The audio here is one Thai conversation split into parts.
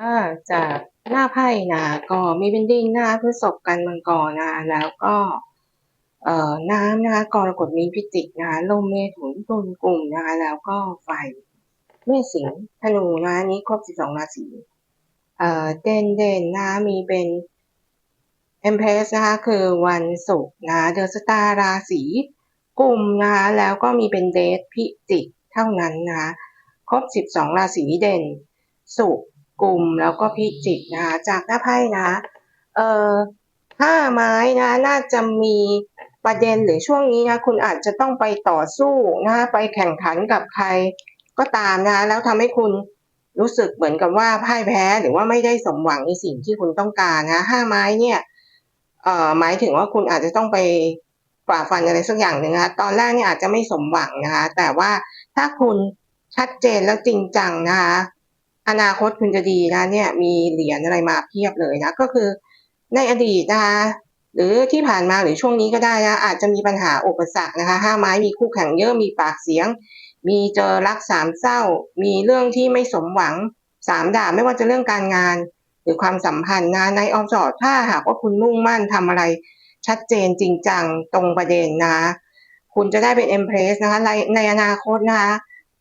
อ่าจากหน้าไพ่นะก็มีเป็นดินนะคะพฤษภกันมังกรนะแล้วก็เอ่อน้ำนะคะกรกฎมีพิจิกนะคะลมเมถุนตุลกลุ่มนะคะแล้วก็ไฟเมษสิงห์ธนูนะคะนี้ครบ12ราศีเอ่อเด่นเด่นนะมีเป็นเอ็มเพสนะคะคือวันศุกร์นะเดอะสตาร์ราศีกลุ่มนะคะแล้วก็มีเป็นเดทพิจิกเท่านั้นนะคะครบ12ราศีเด่นศุกร์ กลุ่มแล้วก็พิจิกนะคะจากหน้าไพ่นะเอ่อห้าไม้นะน่าจะมีประเด็นหรือช่วงนี้นะคุณอาจจะต้องไปต่อสู้นะไปแข่งขันกับใครก็ตามนะแล้วทำให้คุณรู้สึกเหมือนกับว่าพ่ายแพ้หรือว่าไม่ได้สมหวังในสิ่งที่คุณต้องการนะห้าไม้เนี่ยเอ่อหมายถึงว่าคุณอาจจะต้องไปฝ่าฟันอะไรสักอย่างหนึ่งนะคะตอนแรกเนี่ยอาจจะไม่สมหวังนะคะแต่ว่าถ้าคุณชัดเจนแล้วจริงจังนะคะ อนาคตคุณจะดีนะเนี่ยมีเหรียญอะไรมาเพียบเลยนะ ก็คือในอดีตนะคะหรือที่ผ่านมาหรือช่วงนี้ก็ได้นะอาจจะมีปัญหาอุปสรรคนะคะห้าไม้มีคู่แข่งเยอะมีปากเสียง มีเจอรักสามเศร้า มีเรื่องที่ไม่สมหวังสามดาบไม่ว่าจะเรื่องการงาน หรือความสัมพันธ์นะในออฟจอดถ้าหากว่าคุณมุ่งมั่นทำอะไรชัดเจนจริงจังตรงประเด็นนะ คุณจะได้เป็นเอ็มเพรสนะคะในในอนาคตนะคะ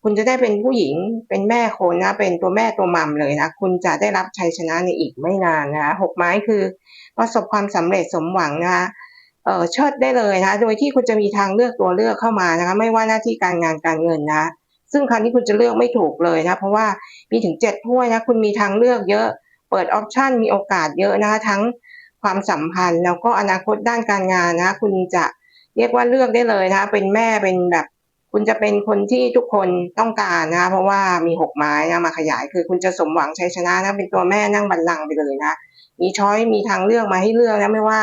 คุณจะได้เป็นผู้หญิงเป็นแม่คนนะ เป็นตัวแม่ตัวมัมเลยนะ คุณจะได้รับชัยชนะในอีกไม่นานนะคะหกไม้คือประสบความสำเร็จสมหวังนะคะเออเชิดได้เลยนะ โดยที่คุณจะมีทางเลือกตัวเลือกเข้ามานะคะ ไม่ว่าหน้าที่การงานการเงินนะ ซึ่งครั้งนี้คุณจะเลือกไม่ถูกเลยนะ เพราะว่ามีถึงเจ็ดถ้วยนะ คุณมีทางเลือกเยอะ เปิดออปชันมีโอกาสเยอะนะคะทั้งความสัมพันธ์แล้วก็อนาคตด้านการงานนะ คุณจะเรียกว่าเลือกได้เลยนะ เป็นแม่เป็นแบบ คุณจะเป็นคนที่ทุกคนต้องการนะเพราะว่ามีหกไม้นะมาขยาย คือคุณจะสมหวังชัยชนะนะเป็นตัวแม่นั่งบัลลังก์ไปเลยนะมีช้อยมีทางเลือกมาให้เลือกนะไม่ว่า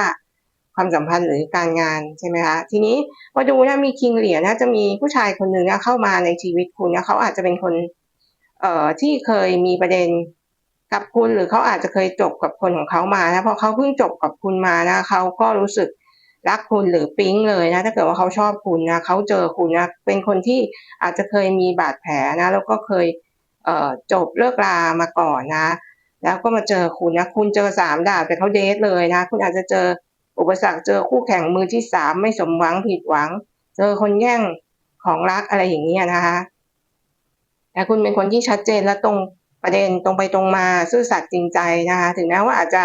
ความสัมพันธ์หรือการงานใช่ไหมคะทีนี้มาดูนะมีคิงเหรียญนะจะมีผู้ชายคนหนึ่งนะเข้ามาในชีวิตคุณนะเขาอาจจะเป็นคนเอ่อที่เคยมีประเด็นกับคุณหรือเขาอาจจะเคยจบกับคนของเขามานะพอเขาเพิ่งจบกับคุณมานะเขาก็รู้สึก รักคุณหรือปิ๊งเลยนะถ้าเกิดว่าเขาชอบคุณนะเขาเจอคุณนะเป็นคนที่อาจจะเคยมีบาดแผลนะ แล้วก็เคยเอ่อจบเลิกรามาก่อนนะ แล้วก็มาเจอคุณนะคุณเจอสามดาบแต่เขาเดทเลยนะ คุณอาจจะเจออุปสรรคเจอคู่แข่งมือที่สามไม่สมหวังผิดหวัง เจอคนแย่งของรักอะไรอย่างเงี้ยนะคะแต่คุณเป็นคนที่ชัดเจนและตรงประเด็นตรงไปตรงมาซื่อสัตย์จริงใจนะคะ ถึงแม้ว่าอาจจะ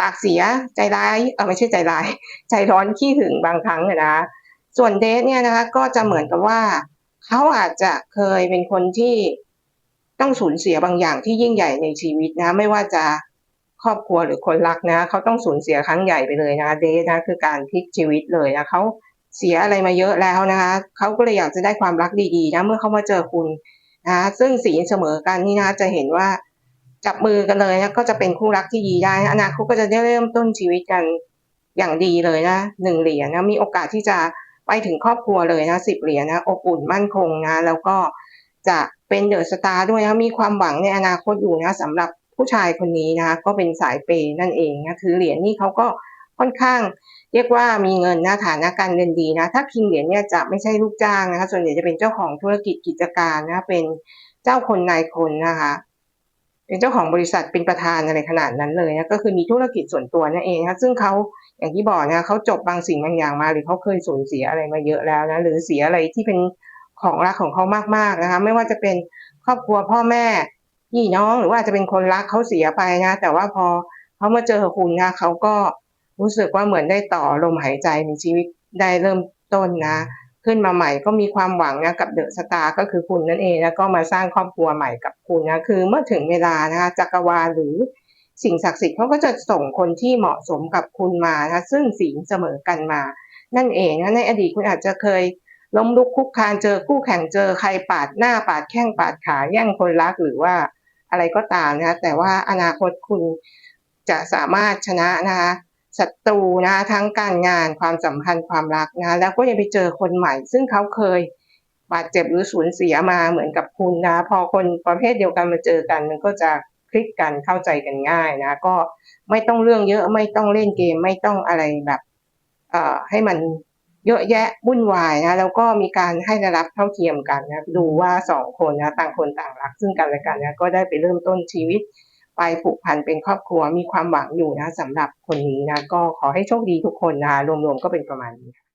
ปากเสียใจร้ายเออไม่ใช่ใจร้าย ใจร้อนขี้หึงบางครั้งนะคะส่วนเดทเนี่ยนะคะ ก็จะเหมือนกับว่าเขาอาจจะเคยเป็นคนที่ต้องสูญเสียบางอย่างที่ยิ่งใหญ่ในชีวิตนะ ไม่ว่าจะครอบครัวหรือคนรักนะเขาต้องสูญเสียครั้งใหญ่ไปเลยนะเดทนะคือการพลิกชีวิตเลยนะเขาเสียอะไรมาเยอะแล้วนะคะเขาก็เลยอยากจะได้ความรักดีๆนะเมื่อเขามาเจอคุณนะซึ่งสีเสมอกันนี่นะจะเห็นว่า จับมือกันเลยนะก็จะเป็นคู่รักที่ดีได้นะอนาคตก็จะได้เริ่มต้นชีวิตกันอย่างดีเลยนะหนึ่งเหรียญนะมีโอกาสที่จะไปถึงครอบครัวเลยนะสิบเหรียญนะอบอุ่นมั่นคงนะแล้วก็จะเป็นเดอะสตาร์ด้วยนะมีความหวังในอนาคตอยู่นะสำหรับผู้ชายคนนี้นะก็เป็นสายเปย์นั่นเองนะถือเหรียญนี่เขาก็ค่อนข้าง เรียกว่ามีเงินนะฐานะการเงินดีนะถ้าคิงเหรียญเนี่ยจะไม่ใช่ลูกจ้างนะคะส่วนใหญ่จะเป็นเจ้าของธุรกิจกิจการนะเป็นเจ้าคนนายคนนะคะ เป็นเจ้าของบริษัทเป็นประธานอะไรขนาดนั้นเลยนะก็คือมีธุรกิจส่วนตัวนั่นเองนะซึ่งเขาอย่างที่บอกนะเขาจบบางสิ่งบางอย่างมา หรือเขาเคยสูญเสียอะไรมาเยอะแล้วนะหรือเสียอะไรที่เป็นของรักของเขามากๆนะคะ ไม่ว่าจะเป็นครอบครัวพ่อแม่พี่น้องหรือว่าจะเป็นคนรักเขาเสียไปนะแต่ว่าพอเขามาเจอคุณนะเขาก็รู้สึกว่าเหมือนได้ต่อลมหายใจในชีวิตได้เริ่มต้นนะ ขึ้นมาใหม่ก็มีความหวังนะกับเดอะสตาร์ก็คือคุณนั่นเองแล้วก็มาสร้างครอบครัวใหม่กับคุณนะคือเมื่อถึงเวลานะคะจักรวาลหรือสิ่งศักดิ์สิทธิ์เขาก็จะส่งคนที่เหมาะสมกับคุณมานะซึ่งสีเสมอกันมา นั่นเองนะในอดีตคุณอาจจะเคยล้มลุกคลุกคานเจอคู่แข่งเจอใครปาดหน้าปาดแข้งปาดขาแย่งคนรักหรือว่าอะไรก็ตามนะแต่ว่าอนาคตคุณจะสามารถชนะนะคะ ศัตรูนะทั้งการงานความสัมพันธ์ความรักนะแล้วก็ยังไปเจอคนใหม่ ซึ่งเขาเคยบาดเจ็บหรือสูญเสียมาเหมือนกับคุณนะ พอคนประเภทเดียวกันมาเจอกัน มันก็จะคลิกกันเข้าใจกันง่ายนะ ก็ไม่ต้องเรื่องเยอะไม่ต้องเล่นเกมไม่ต้องอะไรแบบเอ่อให้มันเยอะแยะวุ่นวายนะแล้วก็มีการให้ได้รับเท่าเทียมกันนะดูว่าสองคนนะต่างคนต่างรักซึ่งกันและกันนะก็ได้ไปเริ่มต้นชีวิต ไปผูกพันเป็นครอบครัวมีความหวังอยู่นะสำหรับคนนี้นะก็ขอให้โชคดีทุกคนนะคะรวมๆก็เป็นประมาณนี้ค่ะ